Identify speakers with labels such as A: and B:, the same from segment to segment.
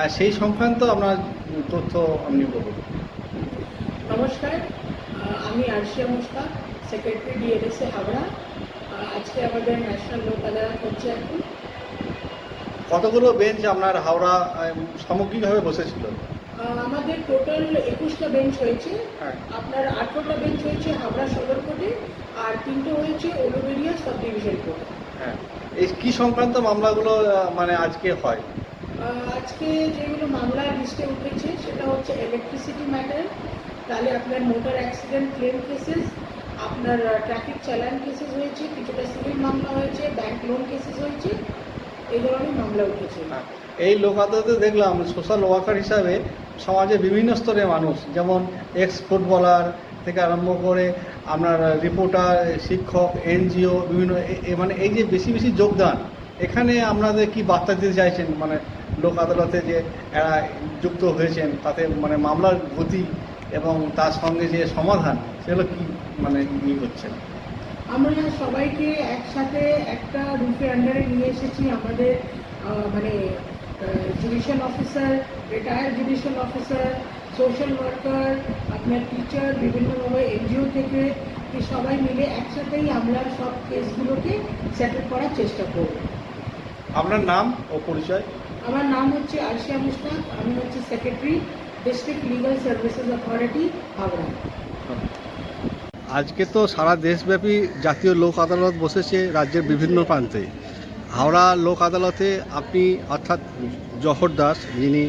A: আর সেই সংক্রান্ত আপনার তথ্য আমি বলুন
B: নমস্কার আমি আরশিয়া মুস্তাক সেক্রেটারি ডিএলএসএ হাওড়া। আজকে আমাদের ন্যাশনাল লোক আদালত হচ্ছে এখন।
A: কতগুলো বেঞ্চ আপনার হাওড়া সামগ্রিকভাবে বসেছিল?
B: আমাদের টোটাল একুশটা বেঞ্চ হয়েছে।
A: হ্যাঁ।
B: আপনার আঠেরোটা বেঞ্চ হয়েছে হাওড়া সদর কোর্টে আর তিনটে হয়েছে উলুবেরিয়া সাব ডিভিশন কোর্টে
A: হ্যাঁ। এই কি সংক্রান্ত মামলাগুলো মানে আজকে হয়?
B: আজকে যেগুলো মামলা লিস্টে উঠেছে সেটা হচ্ছে ইলেকট্রিসিটি ম্যাটার তাহলে আপনার মোটর অ্যাক্সিডেন্ট ক্লেম কেসেস আপনার ট্রাফিক চালান কেসেস হয়েছে কিছুটা সিভিল মামলা হয়েছে ব্যাংক লোন কেসেস হয়েছে এই ধরনের মামলা উঠেছে।
A: হ্যাঁ, এই লোক আদালতে দেখলাম সোশ্যাল ওয়ার্কার হিসাবে সমাজে বিভিন্ন স্তরের মানুষ যেমন এক্স ফুটবলার থেকে আরম্ভ করে আপনার রিপোর্টার শিক্ষক এনজিও বিভিন্ন মানে এই যে বেশি বেশি যোগদান এখানে আপনাদের কি বার্তা দিতে চাইছেন? মানে লোক আদালতে যে এরা যুক্ত হয়েছেন তাতে মানে মামলার গতি এবং তার সঙ্গে যে সমাধান সেগুলো কি মানে ই হচ্ছে?
B: আমরা সবাইকে একসাথে একটা রুফের আন্ডারে নিয়ে এসেছি আমাদের মানে judicial officer retired judicial officer social worker আপনার টিচার বিভিন্নভাবে এনজিও থেকে সবাই মিলে একসাথেই আমরা সব কেসগুলোকে সেটেল করার চেষ্টা করব।
A: আপনার নাম ও পরিচয়?
B: আমার নাম হচ্ছে আরশিয়া মুস্তাক আমি হচ্ছে secretary district legal services authority Howrah.
A: আজকে তো সারা দেশব্যাপী জাতীয় লোক আদালত বসেছে রাজ্যের বিভিন্ন প্রান্তে। হাওড়া লোক আদালতে আপনি অর্থাৎ জহর দাস যিনি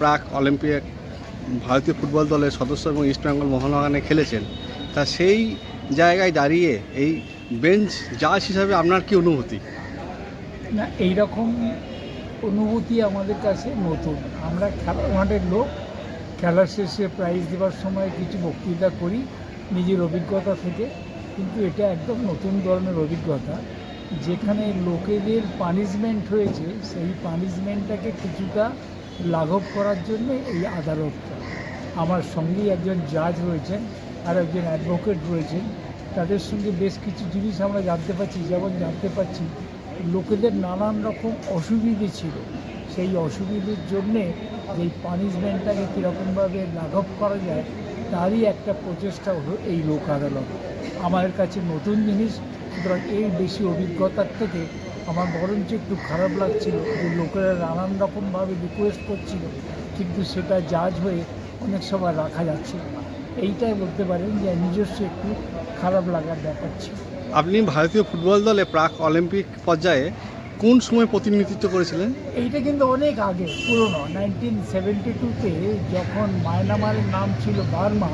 A: প্রাক অলিম্পিক ভারতীয় ফুটবল দলের সদস্য এবং ইস্টবেঙ্গল মোহনবাগানে খেলেছেন। তা সেই জায়গায় দাঁড়িয়ে এই বেঞ্চ জাজ হিসাবে আপনার কি অনুভূতি?
C: না এইরকম অনুভূতি আমাদের কাছে নতুন। আমরা খেলা মাঠের লোক, খেলা শেষে প্রাইজ দেওয়ার সময় কিছু বক্তৃতা করি নিজের অভিজ্ঞতা থেকে। কিন্তু এটা একদম নতুন ধরনের অভিজ্ঞতা। যেখানে লোকেদের পানিশমেন্ট হয়েছে, সেই পানিশমেন্টটাকে কিছুটা লাঘব করার জন্য এই আদালতটা আমার সঙ্গেই একজন জাজ রয়েছেন, আর একজন অ্যাডভোকেট রয়েছেন। তাদের সঙ্গে বেশ কিছু জিনিস আমরা জানতে পারছি, যেমন জানতে পারছি লোকেদের নানান রকম অসুবিধে ছিল। সেই অসুবিধের জন্যে এই পানিশমেন্টটাকে কীরকমভাবে লাঘব করা যায়, তারই একটা প্রচেষ্টা হলো এই লোক আদালত। আমার কাছে নতুন জিনিস, সুতরাং এই বেশি অভিজ্ঞতার থেকে আমার বরঞ্চ একটু খারাপ লাগছিল যে লোকেরা নানান রকমভাবে রিকোয়েস্ট করছিল, কিন্তু সেটা জাজ হয়ে অনেক সময় রাখা যাচ্ছিল না। এইটাই বলতে পারেন যে নিজস্ব একটু খারাপ লাগার ব্যাপার ছিল।
A: আপনি ভারতীয় ফুটবল দলে প্রাক অলিম্পিক পর্যায়ে কোন সময় প্রতিনিধিত্ব করেছিলেন?
C: এইটা কিন্তু অনেক আগে, পুরনো নাইনটিন সেভেন্টি টুতে যখন মায়ানমারের নাম ছিল বার্মা,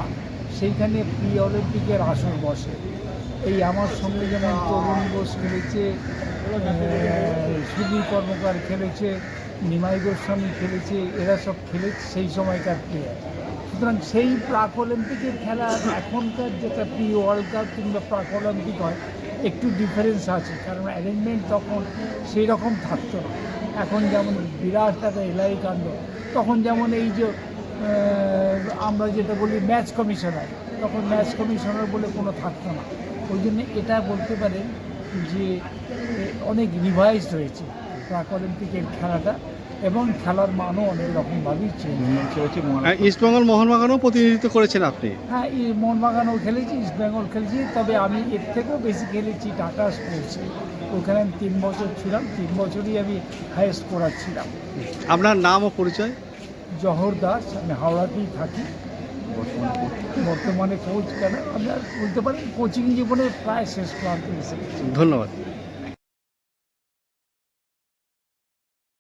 C: সেইখানে প্রি অলিম্পিকের আসর বসে। এই আমার সঙ্গে যেমন তরুণ ঘোষ খেলেছে সুধীর কর্মকার খেলেছে, নিমাই গোস্বামী খেলেছে, এরা সব খেলেছে সেই সময়কার প্লেয়ার সুতরাং সেই প্রাক অলিম্পিকের খেলা এখনকার যেটা প্রি ওয়ার্ল্ড কাপ কিংবা প্রাক অলিম্পিক হয়, একটু ডিফারেন্স আছে। কারণ অ্যারেঞ্জমেন্ট তখন সেই রকম থাকতো না। এখন যেমন বিরাট একটা এলাই কাণ্ড, তখন যেমন এই যে আমরা যেটা বলি ম্যাচ কমিশনার তখন ম্যাচ কমিশনার বলে কোনো থাকতো না। ওই জন্য এটা বলতে পারেন যে অনেক রিভাইজ হয়েছে প্রাক অলিম্পিকের খেলাটা। এবং খেলার মানও অনেক রকমভাবেই চেঞ্জ হয়েছে।
A: হ্যাঁ, ইস্টবেঙ্গল মোহনবাগানও প্রতিনিধিত্ব করেছেন আপনি।
C: হ্যাঁ এই মোহনবাগানও খেলেছি ইস্টবেঙ্গল খেলেছি তবে আমি এর থেকেও বেশি খেলেছি টাটা স্পোর্টসে ওখানে আমি তিন বছর ছিলাম তিন বছরই আমি হাই স্কোরার ছিলাম।
A: আপনার নাম ও পরিচয়?
C: জহর দাস আমি হাওড়াতেই থাকি। বর্তমানে কোচ কেন? আমি বলতে পারি কোচিং জীবনে প্রায় শেষ প্রান্তে এসে
A: ধন্যবাদ।